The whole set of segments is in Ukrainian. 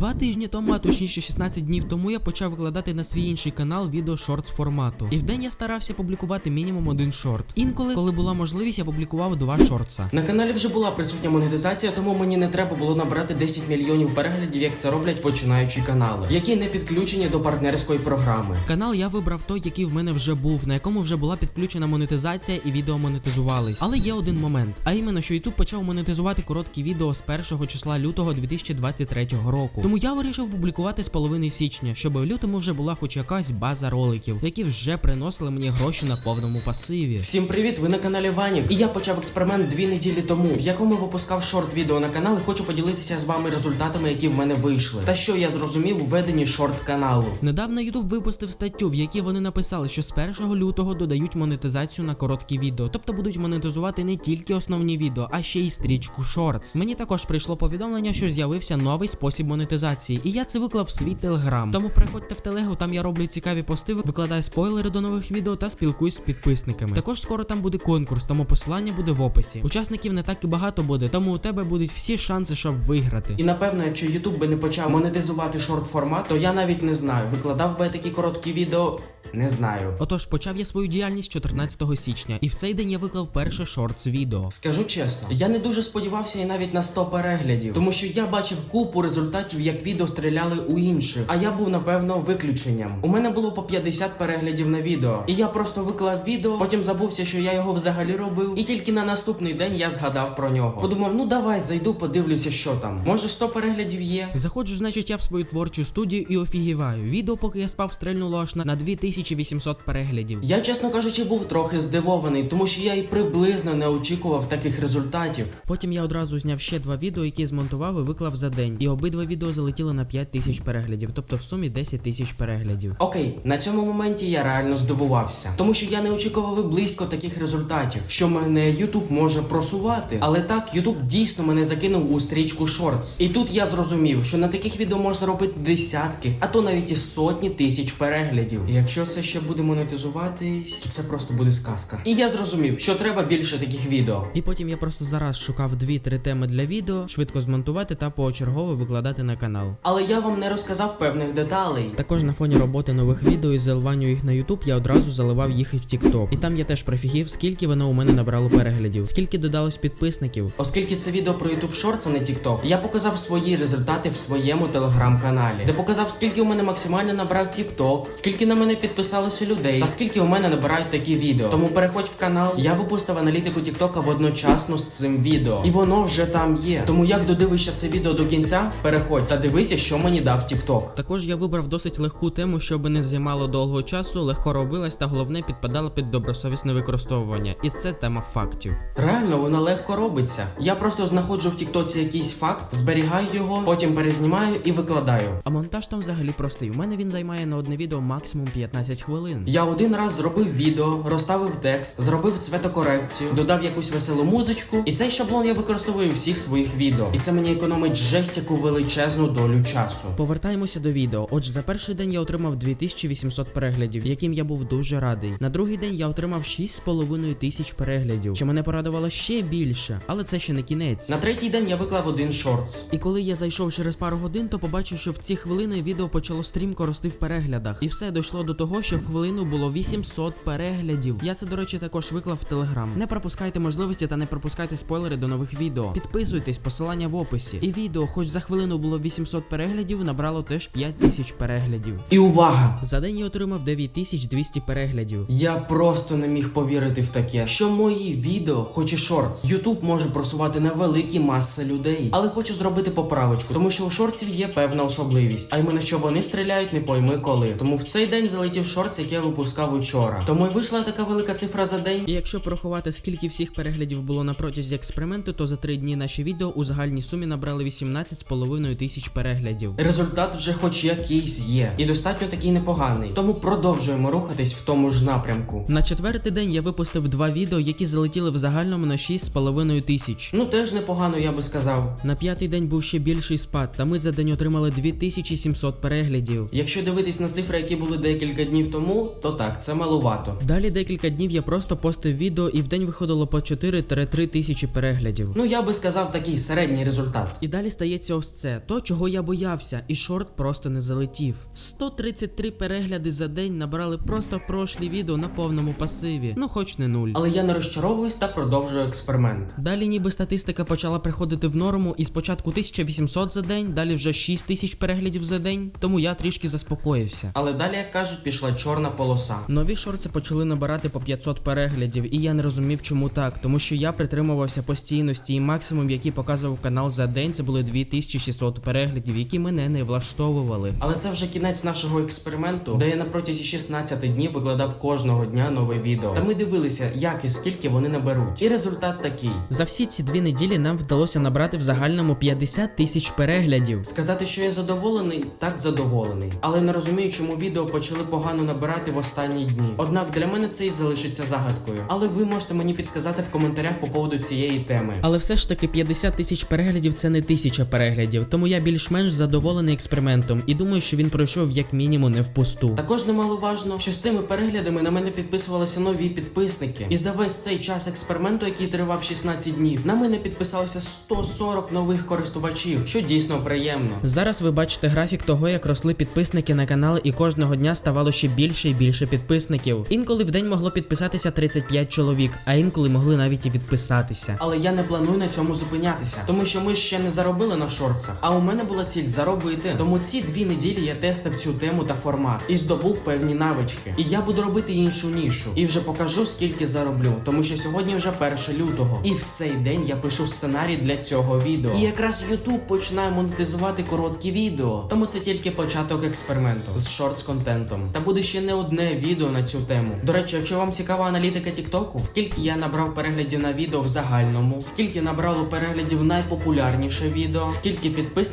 Два тижні тому, а точніше 16 днів тому, я почав викладати на свій інший канал відео шортс формату. І вдень я старався публікувати мінімум один шорт. Інколи, коли була можливість, я публікував два шортса. На каналі вже була присутня монетизація, тому мені не треба було набрати 10 мільйонів переглядів, як це роблять починаючі канали, які не підключені до партнерської програми. Канал я вибрав той, який в мене вже був, на якому вже була підключена монетизація і відео монетизувались. Але є один момент, а іменно, що YouTube почав монетизувати короткі відео з 1 числа лютого 2023 року. Тому я вирішив публікувати з половини січня, щоб в лютому вже була хоч якась база роликів, які вже приносили мені гроші на повному пасиві. Всім привіт! Ви на каналі Ванік. І я почав експеримент дві неділі тому, в якому випускав шорт відео на канал і хочу поділитися з вами результатами, які в мене вийшли. Та що я зрозумів у веденні шорт каналу. Недавно YouTube випустив статтю, в якій вони написали, що з 1 лютого додають монетизацію на короткі відео, тобто будуть монетизувати не тільки основні відео, а ще й стрічку Shorts. Мені також прийшло повідомлення, що з'явився новий спосіб монетизації, і я це виклав в свій телеграм. Тому приходьте в телегу, там я роблю цікаві пости, викладаю спойлери до нових відео та спілкуюсь з підписниками. Також скоро там буде конкурс, тому посилання буде в описі. Учасників не так і багато буде, тому у тебе будуть всі шанси, щоб виграти. І напевно, якщо YouTube би не почав монетизувати шорт формат, то я навіть не знаю, викладав би я такі короткі відео. Не знаю. Отож, почав я свою діяльність 14 січня, і в цей день я виклав перше шортс відео. Скажу чесно, я не дуже сподівався і навіть на 100 переглядів, тому що я бачив купу результатів, як відео стріляли у інших. А я був напевно виключенням. У мене було по 50 переглядів на відео, і я просто виклав відео, потім забувся, що я його взагалі робив. І тільки на наступний день я згадав про нього. Подумав, ну давай зайду, подивлюся, що там. Може 100 переглядів є. Заходжу, значить, я в свою творчу студію і офігіваю. Відео, поки я спав, стрельнуло аж на, на 2800 переглядів. Я, чесно кажучи, був трохи здивований, тому що я і приблизно не очікував таких результатів. Потім я одразу зняв ще два відео, які змонтував і виклав за день. І обидва відео залетіли на 5 тисяч переглядів, тобто в сумі 10 тисяч переглядів. Окей, на цьому моменті я реально здивувався, тому що я не очікував і близько таких результатів, що мене YouTube може просувати. Але так, YouTube дійсно мене закинув у стрічку Shorts. І тут я зрозумів, що на таких відео можна робити десятки, а то навіть і сотні тисяч переглядів. І якщо це ще буде монетизуватись, то це просто буде сказка. І я зрозумів, що треба більше таких відео. І потім я просто зараз шукав 2-3 теми для відео, швидко змонтувати та поочергово викладати на канал. Але я вам не розказав певних деталей. Також на фоні роботи нових відео і заливанню їх на YouTube я одразу заливав їх і в TikTok. І там я теж прифігів, скільки воно у мене набрало переглядів, скільки додалось підписників. Оскільки це відео про YouTube Shorts, а не TikTok, я показав свої результати в своєму телеграм-каналі, де показав, скільки у мене максимально набрав TikTok, скільки на мене підписалося людей, та скільки у мене набирають такі відео. Тому переходь в канал, я випустив аналітику TikTok водночасно з цим відео. І воно вже там є. Тому як додивишся це відео до кінця, переходь та дивися, що мені дав TikTok. Також я вибрав досить легку тему, щоб не займало довго часу, легко робилась та головне підпадала під добросовісне використовування. І це тема фактів. Реально, вона легко робиться. Я просто знаходжу в Тіктоці якийсь факт, зберігаю його, потім перезнімаю і викладаю. А монтаж там взагалі простий. У мене він займає на одне відео максимум 15 хвилин. Я один раз зробив відео, розставив текст, зробив цветокорекцію, додав якусь веселу музичку, і цей шаблон я використовую у всіх своїх відео. І це мені економить жесть яку величезну долю часу. Повертаємося до відео. Отже, за перший день я отримав 2800 переглядів, яким я був дуже радий. На другий день я отримав 6,5 тисяч переглядів, що мене порадувало ще більше, але це ще не кінець. На третій день я виклав один шортс. І коли я зайшов через пару годин, то побачив, що в ці хвилини відео почало стрімко рости в переглядах. І все дійшло до того, що в хвилину було 800 переглядів. Я це, до речі, також виклав в телеграм. Не пропускайте можливості та не пропускайте спойлери до нових відео. Підписуйтесь, посилання в описі. І відео, хоч за хвилину було 800 переглядів, набрало теж 5000 переглядів. І увага! За день я отримав 9200 переглядів. Я просто не міг повірити в таке, що мої відео, хоч і шортс, Ютуб може просувати на великі маси людей. Але хочу зробити поправочку, тому що у шортсів є певна особливість. А іменно, що вони стріляють не пойми коли. Тому в цей день залетів шортс, який я випускав учора. Тому і вийшла така велика цифра за день. І якщо порахувати, скільки всіх переглядів було на протязі експерименту, то за три дні наші відео у загальній сумі набрали 18,5 тисяч переглядів. Результат вже хоч якийсь є, і достатньо такий непоганий. Тому продовжуємо рухатись в тому ж напрямку. На четвертий день я випустив два відео, які залетіли в загальному на 6,5 тисяч. Ну теж непогано, я би сказав. На п'ятий день був ще більший спад, та ми за день отримали 2700 переглядів. Якщо дивитись на цифри, які були декілька днів тому, то так, це малувато. Далі декілька днів я просто постив відео і в день виходило по 4-3 тисячі переглядів. Ну я би сказав такий середній результат. І далі стається ось це, то чого я боявся, і шорт просто не залетів. 133 перегляди за день набрали просто прошлі відео на повному пасиві. Ну хоч не нуль. Але я не розчаровуюсь та продовжую експеримент. Далі ніби статистика почала приходити в норму, і спочатку 1800 за день, далі вже 6000 переглядів за день, тому я трішки заспокоївся. Але далі, як кажуть, пішла чорна полоса. Нові шорти почали набирати по 500 переглядів, і я не розумів, чому так, тому що я притримувався постійності, і максимум, який показував канал за день, це були 2600 переглядів, які мене не влаштовували. Але це вже кінець нашого експерименту, де я на протязі 16 днів викладав кожного дня нове відео. Та ми дивилися, як і скільки вони наберуть. І результат такий. За всі ці дві неділі нам вдалося набрати в загальному 50 тисяч переглядів. Сказати, що я задоволений, так задоволений. Але не розумію, чому відео почали погано набирати в останні дні. Однак для мене це і залишиться загадкою. Але ви можете мені підсказати в коментарях по поводу цієї теми. Але все ж таки 50 тисяч переглядів це не тисяча переглядів, тому я більш-менш задоволений експериментом і думаю, що він пройшов як мінімум не впусту. Також немаловажно, що з цими переглядами на мене підписувалися нові підписники. І за весь цей час експерименту, який тривав 16 днів, на мене підписалося 140 нових користувачів, що дійсно приємно. Зараз ви бачите графік того, як росли підписники на канал, і кожного дня ставало ще більше і більше підписників. Інколи в день могло підписатися 35 чоловік, а інколи могли навіть і відписатися. Але я не планую на цьому зупинятися, тому що ми ще не заробили на шорцах. А у мене була ціль заробити. Тому ці дві неділі я тестив цю тему та формат і здобув певні навички. І я буду робити іншу нішу. І вже покажу, скільки зароблю. Тому що сьогодні вже 1 лютого. І в цей день я пишу сценарій для цього відео. І якраз YouTube починає монетизувати короткі відео. Тому це тільки початок експерименту з шортс контентом. Та буде ще не одне відео на цю тему. До речі, якщо вам цікава аналітика Тіктоку, скільки я набрав переглядів на відео в загальному, скільки набрало переглядів найпопулярніше відео, скільки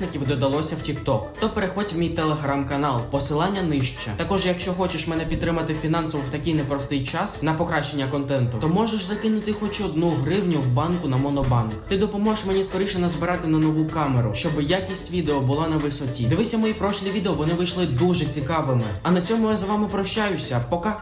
підписників додалося в TikTok, то переходь в мій телеграм-канал, посилання нижче. Також, якщо хочеш мене підтримати фінансово в такий непростий час на покращення контенту, то можеш закинути хоч одну гривню в банку на монобанк. Ти допоможеш мені скоріше назбирати на нову камеру, щоб якість відео була на висоті. Дивися мої прошлі відео, вони вийшли дуже цікавими. А на цьому я з вами прощаюся. Пока.